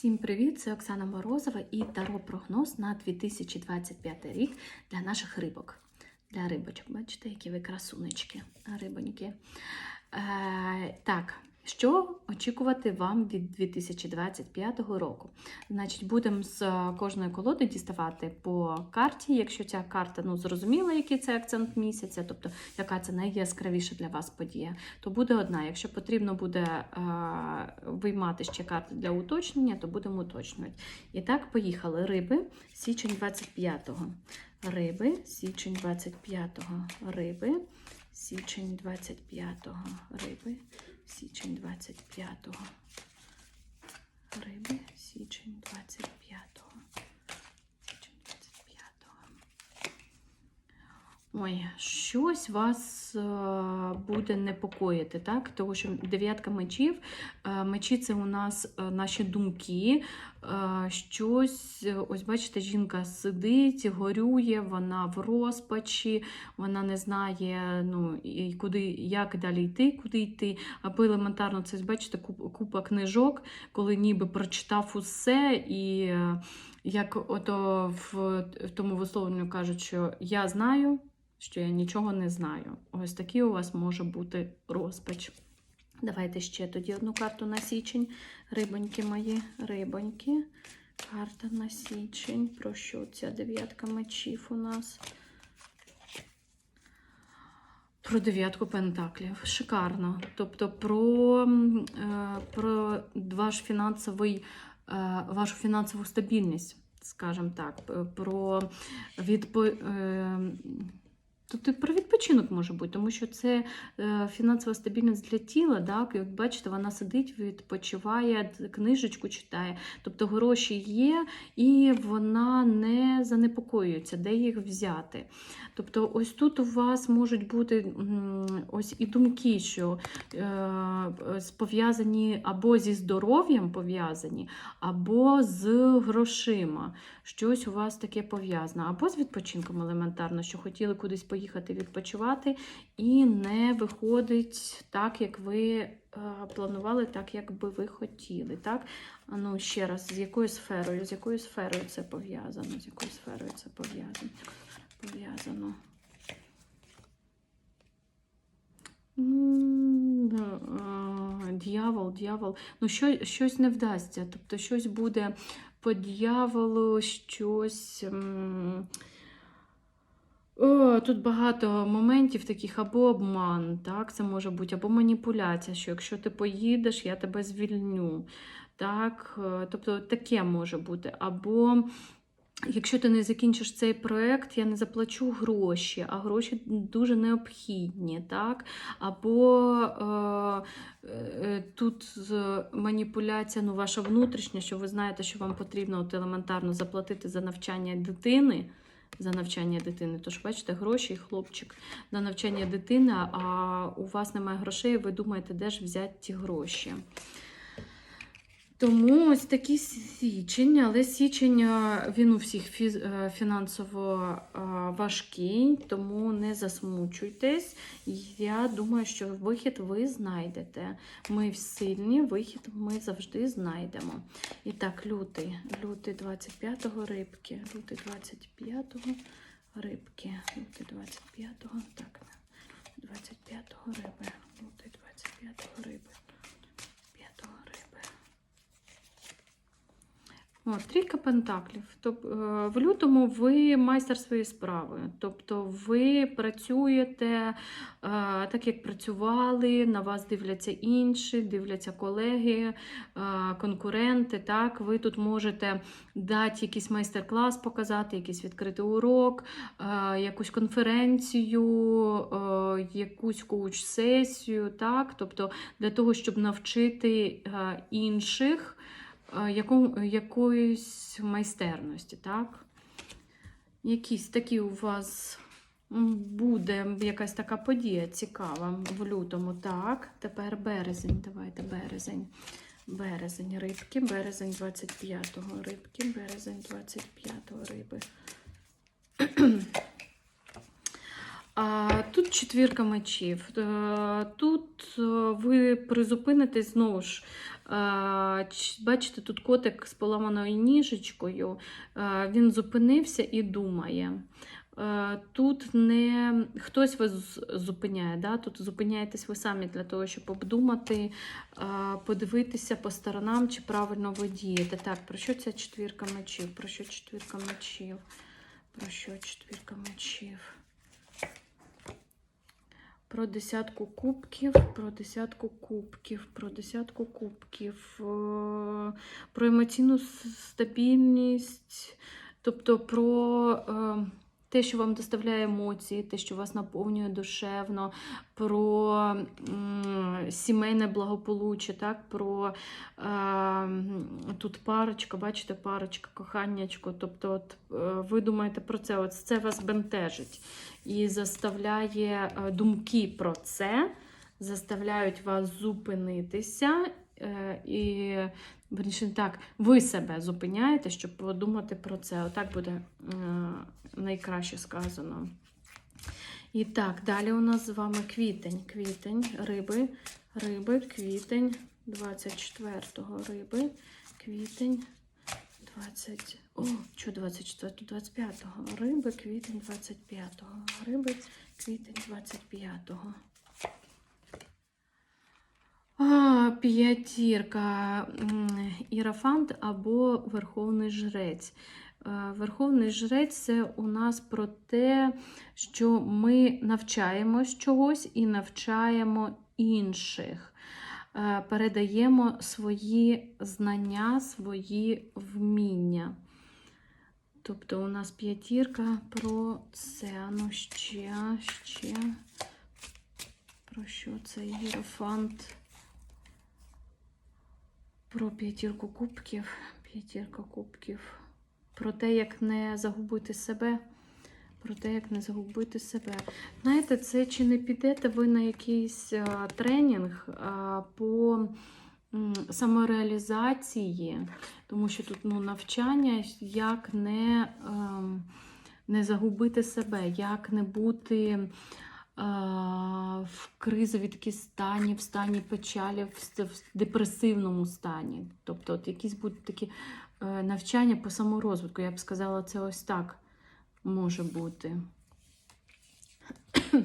Всім привіт! Це Оксана Морозова і Таро прогноз на 2025 рік для наших рибок. Для рибочок. Бачите, які ви красунечки, рибоньки. Е, так, що очікувати вам від 2025 року? Значить, будемо з кожної колоди діставати по карті. Якщо ця карта ну, зрозуміла, який це акцент місяця, тобто яка це найяскравіша для вас подія, то буде одна. Якщо потрібно буде е, виймати ще карти для уточнення, то будемо уточнювати. І так, поїхали. Риби, січень 25-го. Риби, січень 25-го. Риби, січень 25-го. Риби, січень 25-го. Риби, січень 25-го. Січень 25-го. Ой, щось вас е, буде непокоїти, так? Тому що дев'ятка мечів, е, мечі це у нас е, наші думки. Щось, ось бачите, жінка сидить, горює, вона в розпачі, вона не знає, ну, і куди, як далі йти, куди йти. Або елементарно, це бачите, купа книжок, коли ніби прочитав усе, і як ото в, тому висловленню кажуть, що я знаю, що я нічого не знаю. Ось такий у вас може бути розпач. Давайте ще тоді одну карту на січень. Рибоньки мої, рибоньки. Карта на січень. Про що ця дев'ятка мечів у нас? Про дев'ятку пентаклів. Шикарно. Тобто про, е, про ваш фінансовий, вашу фінансову стабільність, скажімо так, про відпо... Тут і про відпочинок може бути, тому що це е, фінансова стабільність для тіла. Так? І бачите, вона сидить, відпочиває, книжечку читає. Тобто гроші є, і вона не занепокоюється, де їх взяти. Тобто, ось тут у вас можуть бути ось і думки, що е, пов'язані або зі здоров'ям пов'язані, або з грошима. Щось у вас таке пов'язане, або з відпочинком елементарно, що хотіли кудись поїхати відпочивати, і не виходить так, як ви е, планували, так, як би ви хотіли. Так? Ну, ще раз, з якою сферою? З якою сферою це пов'язано? З якою сферою це пов'язано? Пов'язано. М, Дьявол, дьявол. Ну, що, щось не вдасться. Тобто щось буде по дьяволу, щось. О, тут багато моментів таких або обман, так, це може бути, або маніпуляція, що якщо ти поїдеш, я тебе звільню. Так, е, тобто таке може бути. Або якщо ти не закінчиш цей проект, я не заплачу гроші, а гроші дуже необхідні. Так? Або е, е, тут з- маніпуляція ну, ваша внутрішня, що ви знаєте, що вам потрібно от елементарно заплатити за навчання дитини. За навчання дитини. Тож, бачите, гроші хлопчик на навчання дитини, а у вас немає грошей, ви думаєте, де ж взяти ті гроші. Тому ось такий січень, але січень він у всіх е, фінансово важкий, тому не засмучуйтесь. Я думаю, що вихід ви знайдете. Ми сильні, вихід ми завжди знайдемо. І так, лютий, лютий 25-го рибки, лютий 25-го рибки, лютий 25-го, так, 25-го риби, лютий 25-го риби. 5 риби. О, трійка пентаклів. Тоб, е, в лютому ви майстер своєї справи. Тобто ви працюєте е, так, як працювали, на вас дивляться інші, дивляться колеги, е, конкуренти. Так? Ви тут можете дати якийсь майстер-клас, показати, якийсь відкритий урок, якусь конференцію, якусь коуч-сесію. Так? Тобто для того, щоб навчити інших яку, якоїсь майстерності, так? Якісь такі у вас буде якась така подія цікава в лютому. Так, тепер березень. Давайте березень. Березень рибки, березень 25-го рибки, березень 25-го риби. Тут четвірка мечів. Е, Тут е, ви призупинитесь знову ж. е, Бачите, тут котик з поламаною ніжечкою. Він зупинився і думає. Тут не хтось вас зупиняє, да? тут зупиняєтесь ви самі для того, щоб обдумати, подивитися по сторонам, чи правильно ви дієте. Так, про що ця четвірка мечів? Про що четвірка мечів? Про що четвірка мечів? Про десятку кубків, про десятку кубків, про десятку кубків, е, про емоційну стабільність, тобто про е, те, що вам доставляє емоції, те, що вас наповнює душевно, про м, сімейне благополуччя, так? про е, тут парочка, бачите, парочка, коханнячко. Тобто, от, е, ви думаєте про це, от це вас бентежить і заставляє е, думки про це, заставляють вас зупинитися. е, І верніше так, ви себе зупиняєте, щоб подумати про це. Отак буде е, найкраще сказано. І так, далі у нас з вами квітень. Квітень, риби, риби, квітень 24-го риби, квітень 20. О, що 24-го, 25-го. Риби, квітень 25-го. Риби, квітень 25-го. А, п'ятірка. Ірафант або Верховний Жрець. Е, Верховний Жрець це у нас про те, що ми навчаємось чогось і навчаємо інших. Е, Передаємо свої знання, свої вміння. Тобто у нас п'ятірка про це. Ну ще, ще. Про що це Єрофант? Про п'ятірку кубків. П'ятірка кубків. Про те, як не загубити себе. Про те, як не загубити себе. Знаєте, це чи не підете ви на якийсь а, тренінг а, по м, самореалізації, тому що тут ну, навчання, як не, ем, не загубити себе, як не бути а, в кризові такі стані, в стані печалі, в, депресивному стані. Тобто, от якісь будуть такі е, навчання по саморозвитку. Я б сказала, це ось так може бути.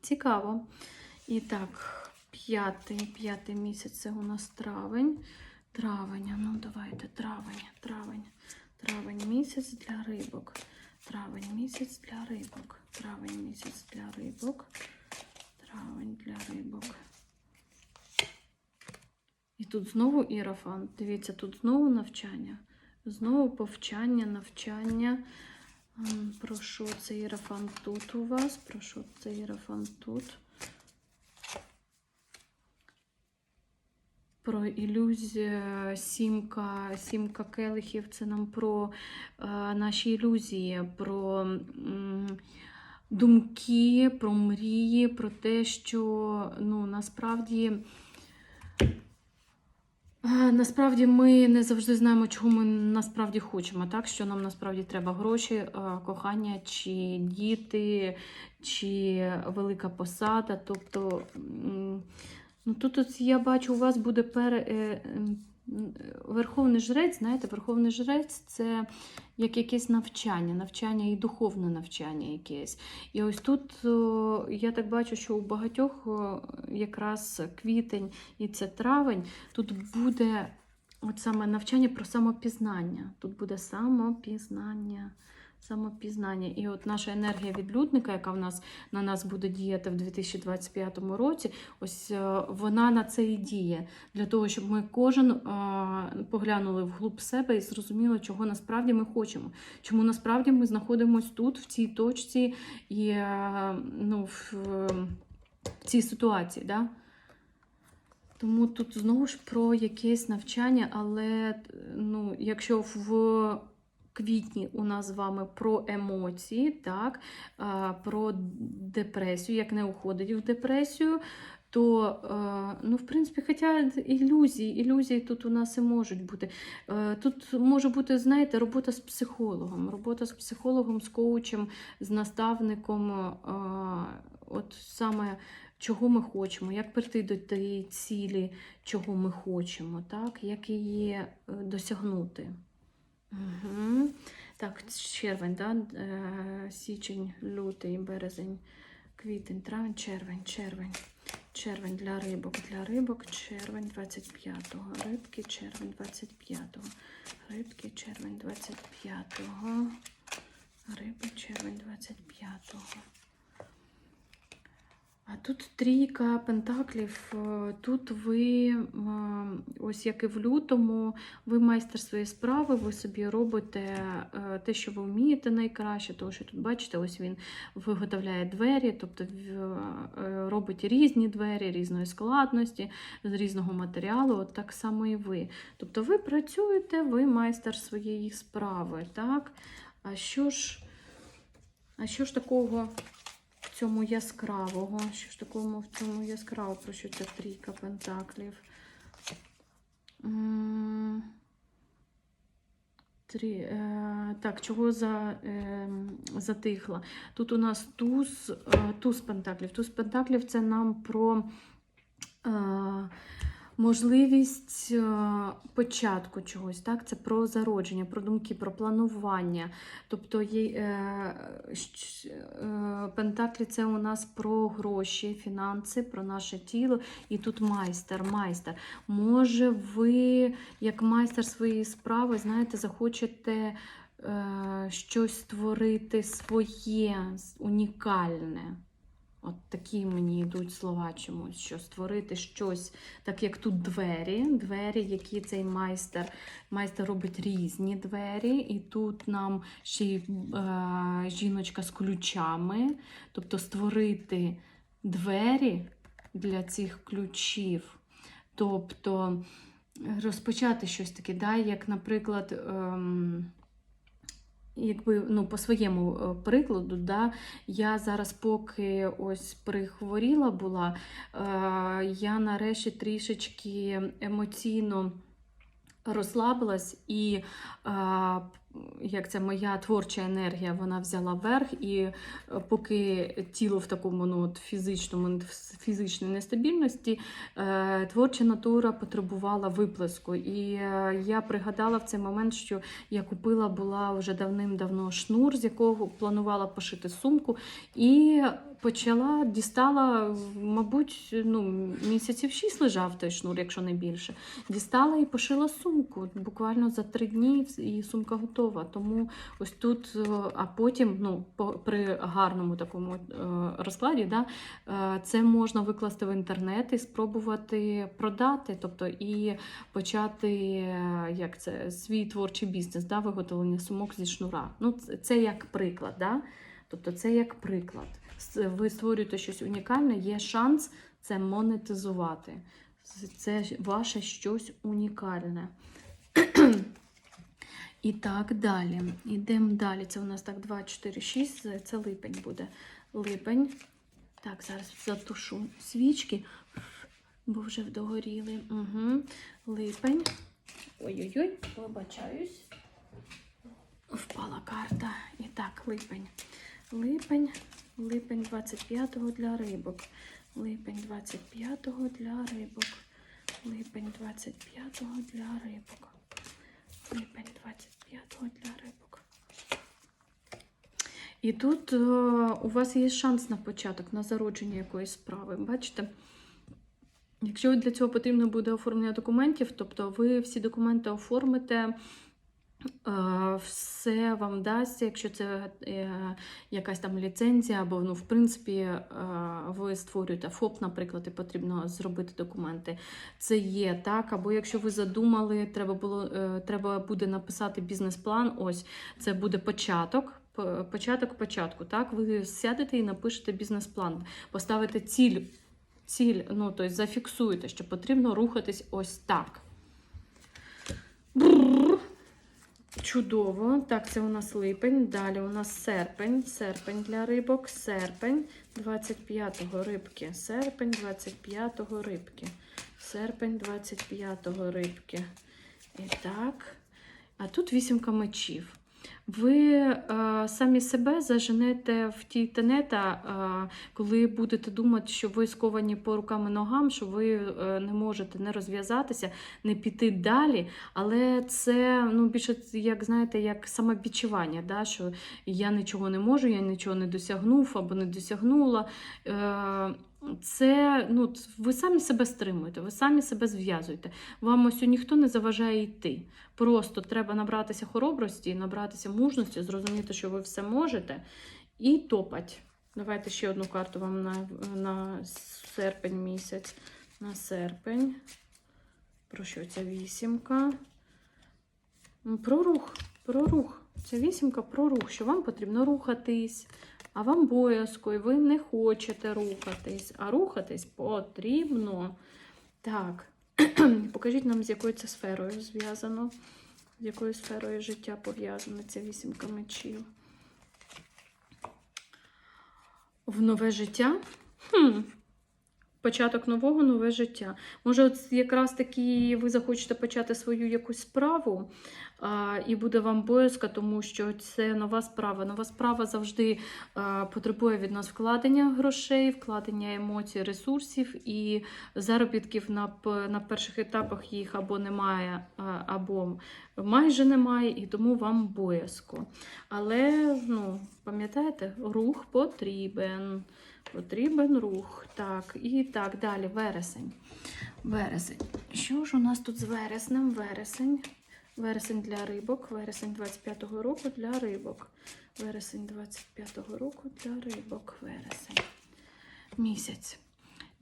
Цікаво. І так, п'ятий, п'ятий місяць це у нас травень. Травень, ну давайте, травень, травень, травень місяць для рибок. Травень місяць для рибок. Травень місяць для рибок. Травень для рибок. І тут знову ірафан. Дивіться, тут знову навчання. Знову повчання, навчання. Про що це ірафан тут у вас? Про що це ірафан тут? Про ілюзію сімка, сімка келихів це нам про е, наші ілюзії, про м, думки, про мрії, про те, що ну, насправді. Е, Насправді ми не завжди знаємо, чого ми насправді хочемо, так? Що нам насправді треба гроші, е, кохання, чи діти, чи велика посада. Тобто, ну тут я бачу, у вас буде пере, е, верховний жрець, знаєте, верховний жрець це як якесь навчання, навчання і духовне навчання якесь. І ось тут я так бачу, що у багатьох якраз квітень і це травень. Тут буде от саме навчання про самопізнання. Тут буде самопізнання. Самопізнання. І от наша енергія відлюдника, яка в нас на нас буде діяти в 2025 році, ось е, вона на це і діє. Для того, щоб ми кожен е, поглянули вглуб себе і зрозуміли, чого насправді ми хочемо. Чому насправді ми знаходимося тут, в цій точці і е, ну, в, в цій ситуації. Да? Тому тут знову ж про якесь навчання, але ну, якщо в квітні у нас з вами про емоції, так, про депресію, як не уходить в депресію, то, е, ну, в принципі, хоча ілюзії, ілюзії тут у нас і можуть бути. Е, Тут може бути, знаєте, робота з психологом, робота з психологом, з коучем, з наставником. е, От саме чого ми хочемо, як прийти до тієї цілі, чого ми хочемо, так? як її досягнути. Угу. Так, червень, да? Е, січень, лютий, березень, квітень, травень, червень, червень. Червень для рибок, для рибок, червень 25-го. Рибки, червень 25-го. Рибки, червень 25-го. Риби, червень 25-го. А тут трійка пентаклів. Е, Тут ви, е, ось як і в лютому, ви майстер своєї справи, ви собі робите е, те, що ви вмієте найкраще, тому що тут, бачите, ось він виготовляє двері, тобто робить різні двері, різної складності, з різного матеріалу, от так само і ви. Тобто ви працюєте, ви майстер своєї справи. так? А що ж, а що ж такого? Цьому яскравого. Що ж такому в цьому яскравого, про що ця трійка пентаклів? Три. Е, так, чого за, е, затихла? Тут у нас туз, е, туз пентаклів. Туз пентаклів це нам про е, можливість е, початку чогось. Так? Це про зародження, про думки, про планування. Тобто є, е, е, пентаклі це у нас про гроші, фінанси, про наше тіло. І тут майстер, майстер. Може, ви, як майстер своєї справи, знаєте, захочете щось створити своє, унікальне. От такі мені йдуть слова чомусь, що створити щось, так як тут двері, двері, які цей майстер, майстер робить різні двері, і тут нам ще й е, жіночка з ключами, тобто створити двері для цих ключів. Тобто розпочати щось таке, да, як, наприклад, ем, якби ну, по своєму е, прикладу, да, я зараз, поки ось прихворіла була, е, я нарешті трішечки емоційно розслабилась і е, як це моя творча енергія, вона взяла верх, і е, поки тіло в такому ну, от фізичному, фізичній нестабільності, е, творча натура потребувала виплеску. І е, я пригадала в цей момент, що я купила була вже давним-давно шнур, з якого планувала пошити сумку, і почала дістала, мабуть, ну, місяців шість лежав той шнур, якщо не більше. Дістала і пошила сумку. Буквально за три дні і сумка готова. Тому ось тут, е, а потім, ну, при гарному такому е, розкладі, да, е, це можна викласти в інтернет і спробувати продати, тобто і почати як це, свій творчий бізнес, да, виготовлення сумок зі шнура. Ну, це як приклад. Да? Тобто це як приклад. Ви створюєте щось унікальне, є шанс це монетизувати. Це ваше щось унікальне. І так далі. Ідемо далі. Це у нас так 2, 4, 6. Це- Це липень буде. Липень. Так, зараз затушу свічки, бо вже вдогоріли. Угу. Липень. Ой-ой-ой, вибачаюсь. Впала карта. І так, липень. Липень. Липень 25-го для рибок. Липень 25-го для рибок. Липень 25-го для рибок. Липень 25-го для рибок. І тут е, у вас є шанс на початок, на зародження якоїсь справи. Бачите? Якщо для цього потрібно буде оформлення документів, тобто ви всі документи оформите, все вам дасть, якщо це е, якась там ліцензія, або, ну, в принципі, е, ви створюєте ФОП, наприклад, і потрібно зробити документи. Це є так. Або якщо ви задумали, треба було е, треба буде написати бізнес-план. Ось це буде початок. Початок початку. Так, ви сядете і напишете бізнес-план, поставите ціль. Ціль, ну тобто зафіксуєте, що потрібно рухатись ось так. Бррр. Чудово. Так, це у нас липень. Далі у нас серпень. Серпень для рибок. Серпень 25-го рибки. Серпень 25-го рибки. Серпень 25-го рибки. І так. А тут вісімка мечів. Ви е, самі себе заженете в ті тенета, е, коли будете думати, що ви сковані по рукам і ногам, що ви е, не можете не розв'язатися, не піти далі. Але це ну, більше, як знаєте, як самовідчування, да? що я нічого не можу, я нічого не досягнув або не досягнула. Це ну, ви самі себе стримуєте, ви самі себе зв'язуєте. Вам ось ніхто не заважає йти. Просто треба набратися хоробрості, набратися мужності, зрозуміти, що ви все можете, і топать. Давайте ще одну карту вам на, на серпень місяць. На серпень. Про що ця вісімка? Про рух. Про рух. Ця вісімка про рух, що вам потрібно рухатись, а вам боязко, і ви не хочете рухатись, а рухатись потрібно. Так, покажіть нам, з якою це сферою зв'язано, з якою сферою життя пов'язана ця вісімка мечів. В нове життя? Хм. Початок нового нове життя. Може, от якраз таки ви захочете почати свою якусь справу, а, і буде вам боязко, тому що це нова справа. Нова справа завжди а, потребує від нас вкладення грошей, вкладення емоцій, ресурсів і заробітків на, на перших етапах їх або немає, або майже немає, і тому вам боязко. Але ну, пам'ятаєте, рух потрібен. Потрібен рух. Так, і так, далі, вересень. Вересень. Що ж у нас тут з вереснем? Вересень. Вересень для рибок. Вересень 25-го року для рибок. Вересень 25-го року для рибок. Вересень. Місяць.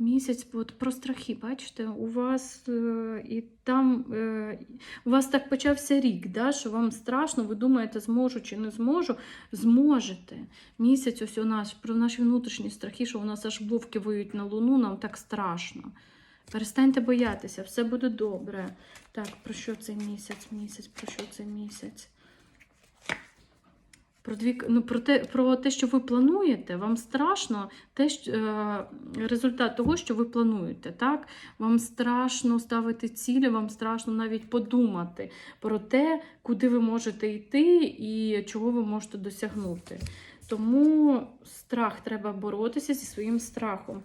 Місяць от про страхи, бачите, у вас е, і там е, у вас так почався рік, да, що вам страшно, ви думаєте, зможу чи не зможу. Зможете. Місяць ось у нас про наші внутрішні страхи, що у нас аж вовки виють на луну, нам так страшно. Перестаньте боятися, все буде добре. Так, про що цей місяць? Місяць, про що цей місяць? Про, дві, ну, про, те, про те, що ви плануєте, вам страшно те, що, е, результат того, що ви плануєте. Так? Вам страшно ставити цілі, вам страшно навіть подумати про те, куди ви можете йти і чого ви можете досягнути. Тому страх треба боротися зі своїм страхом.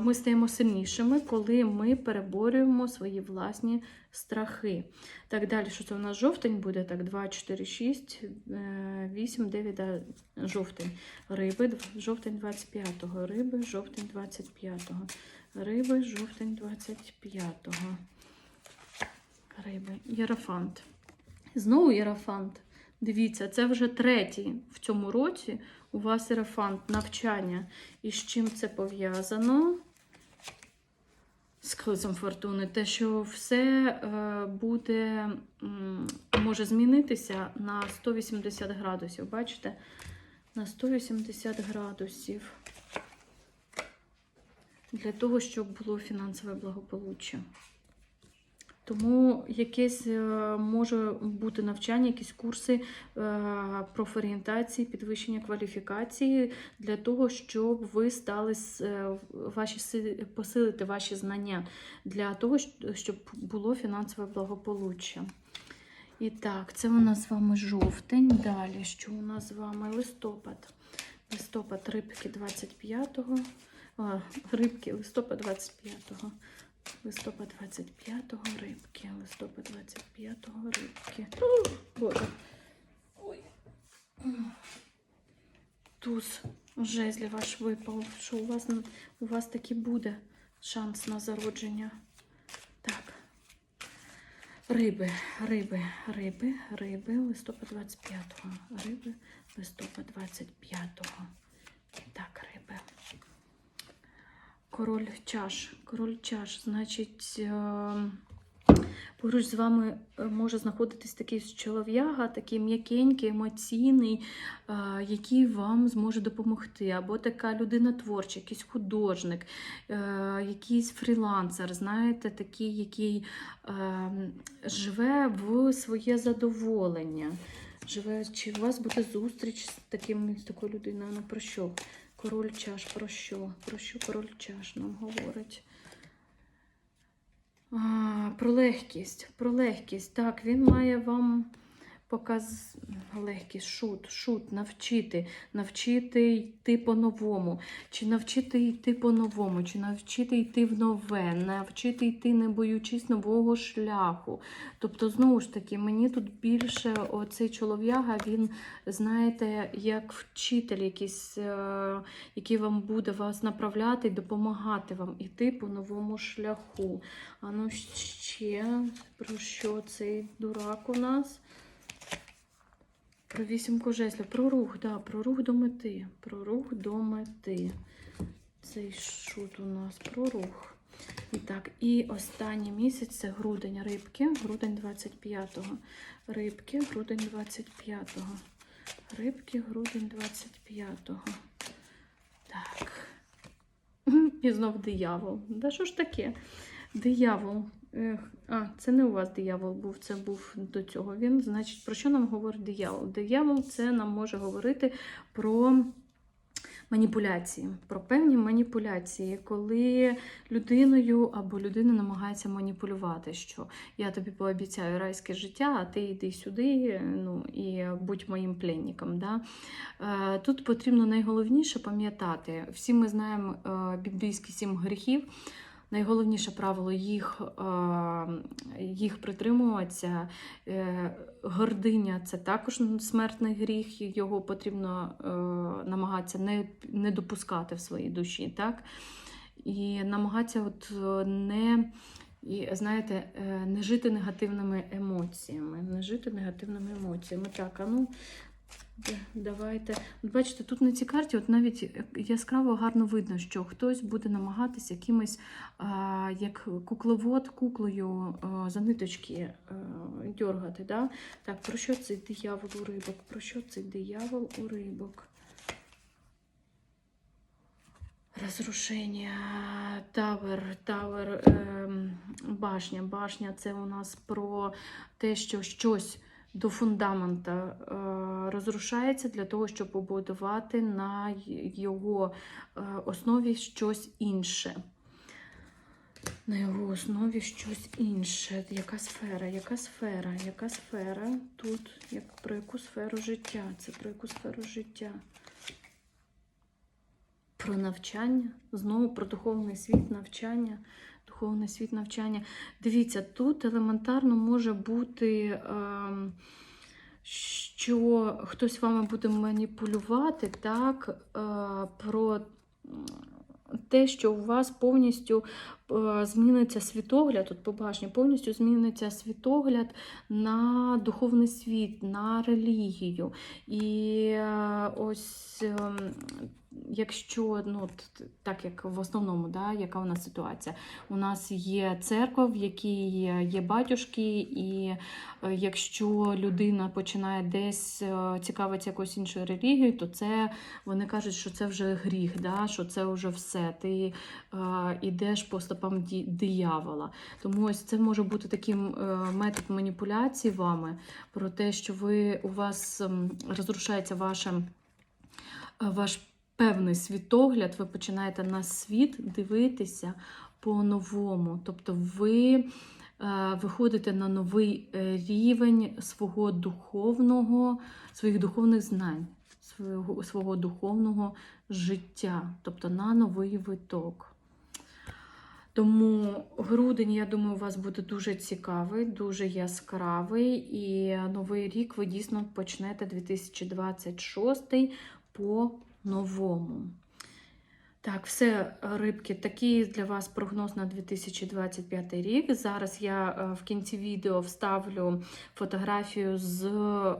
Ми стаємо сильнішими, коли ми переборюємо свої власні страхи. Так далі, що це у нас жовтень буде? Так, 2, 4, 6, 8, 9, да, жовтень. Риби, жовтень 25-го. Риби, жовтень 25-го. Риби, жовтень 25-го. Риби. Єрофант. Знову єрофант. Дивіться, це вже третій в цьому році у вас єрофант навчання. І з чим це пов'язано? З колесом фортуни. Те, що все е, буде, може змінитися на 180 градусів. Бачите? На 180 градусів. Для того, щоб було фінансове благополуччя. Тому якесь е, може бути навчання, якісь курси е, профорієнтації, підвищення кваліфікації для того, щоб ви стали е, ваші посилити ваші знання для того, щоб було фінансове благополуччя. І так, це у нас з вами жовтень. Далі, що у нас з вами листопад. Листопад рибки 25-го. А, рибки, листопад 25-го. Листопад 25-го рибки. Листопад 25-го рибки. Боже. Ой. Туз жезлів ваш випав. Що у вас, у вас таки буде шанс на зародження. Так. Риби, риби, риби, риби, листопад 25-го. Риби, листопад 25-го. Так, риби. Король чаш. Король чаш, значить, е, Поруч з вами е, може знаходитись такий чолов'яга, такий м'якенький, емоційний, е, який вам зможе допомогти. Або така людина творча, якийсь художник, е, якийсь фрілансер, знаєте, такий, який е, живе в своє задоволення. Живе, чи у вас буде зустріч з таким з такою людиною? Ну про що? Король чаш, про що? Про що король чаш нам говорить? А, про легкість, про легкість. Так, він має вам показ... легкість, шут, шут, навчити, навчити йти по-новому, чи навчити йти по-новому, чи навчити йти в нове, навчити йти, не боючись нового шляху. Тобто, знову ж таки, мені тут більше оцей чолов'яга, він, знаєте, як вчитель якийсь, е, який вам буде вас направляти і допомагати вам іти по новому шляху. А ну ще про що цей дурак у нас? Про вісімку жезлів. Про рух, да, про рух до мети. Про рух до мети. Цей шут у нас про рух. І так, і останній місяць це грудень рибки, грудень 25-го. Рибки, грудень 25-го. Рибки, грудень 25-го. Так. І знов диявол. Да що ж таке? Диявол. А, це не у вас диявол був, це був до цього. Він, значить, про що нам говорить диявол? Диявол це нам може говорити про маніпуляції, про певні маніпуляції, коли людиною або людина намагається маніпулювати, що я тобі пообіцяю райське життя, а ти йди сюди ну, і будь моїм пленником. Да? Е, Тут потрібно найголовніше пам'ятати, всі ми знаємо е, біблійські сім гріхів. Найголовніше правило їх, е, їх притримуватися. Е, Гординя це також смертний гріх, його потрібно е, намагатися не, не допускати в своїй душі. Так? І намагатися от не, і, знаєте, не жити негативними емоціями. Не жити негативними емоціями. Так, а ну. Давайте. Бачите, тут на цій карті от навіть яскраво гарно видно, що хтось буде намагатися якимось, а, як кукловод, куклою а, за ниточки а, дьоргати. Да? Так, про що цей диявол у рибок? Про що цей диявол у рибок? Розрушення, тавер, тавер, ем, башня. Башня це у нас про те, що щось до фундамента е, розрушається для того, щоб побудувати на його е, основі щось інше. На його основі щось інше. Яка сфера? Яка сфера? Яка сфера? Тут як про яку сферу життя? Це про яку сферу життя? Про навчання, знову про духовний світ, навчання, духовний світ навчання. Дивіться, тут елементарно може бути, ем, що хтось вами буде маніпулювати, так, е, про те, що у вас повністю зміниться світогляд, от побачення, повністю зміниться світогляд на духовний світ, на релігію. І е, ось. ем, Якщо ну так як в основному, да, яка у нас ситуація? У нас є церква, в якій є батюшки, і е, якщо людина починає десь е, цікавитися якоюсь іншою релігією, то це вони кажуть, що це вже гріх, да, що це вже все. Ти е, ідеш по ді- диявола. Тому ось це може бути таким е, метод маніпуляції вами про те, що ви у вас ем, розрушається ваше, е, ваш певний світогляд, ви починаєте на світ дивитися по-новому. Тобто ви е, виходите на новий рівень свого духовного, своїх духовних знань, свого, свого духовного життя, тобто на новий виток. Тому грудень, я думаю, у вас буде дуже цікавий, дуже яскравий. І новий рік ви дійсно почнете 2026 по-новому. Так, все, рибки, такий для вас прогноз на 2025 рік. Зараз я е, в кінці відео вставлю фотографію з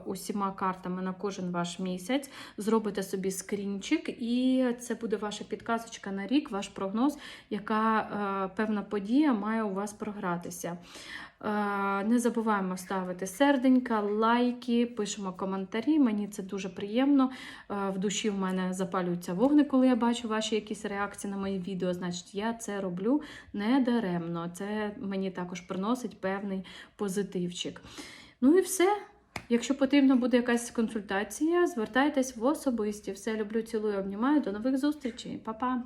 усіма картами на кожен ваш місяць. Зробите собі скрінчик, і це буде ваша підказочка на рік, ваш прогноз, яка е, певна подія має у вас програтися. Е, Не забуваємо ставити серденька, лайки, пишемо коментарі. Мені це дуже приємно. Е, В душі в мене запалюється вогник, коли я бачу ваші якісь реакції на мої відео. Значить, я це роблю не даремно. Це мені також приносить певний позитивчик. Ну і все. Якщо потрібна буде якась консультація, звертайтесь в особисті. Все люблю, цілую, обнімаю. До нових зустрічей. Па-па!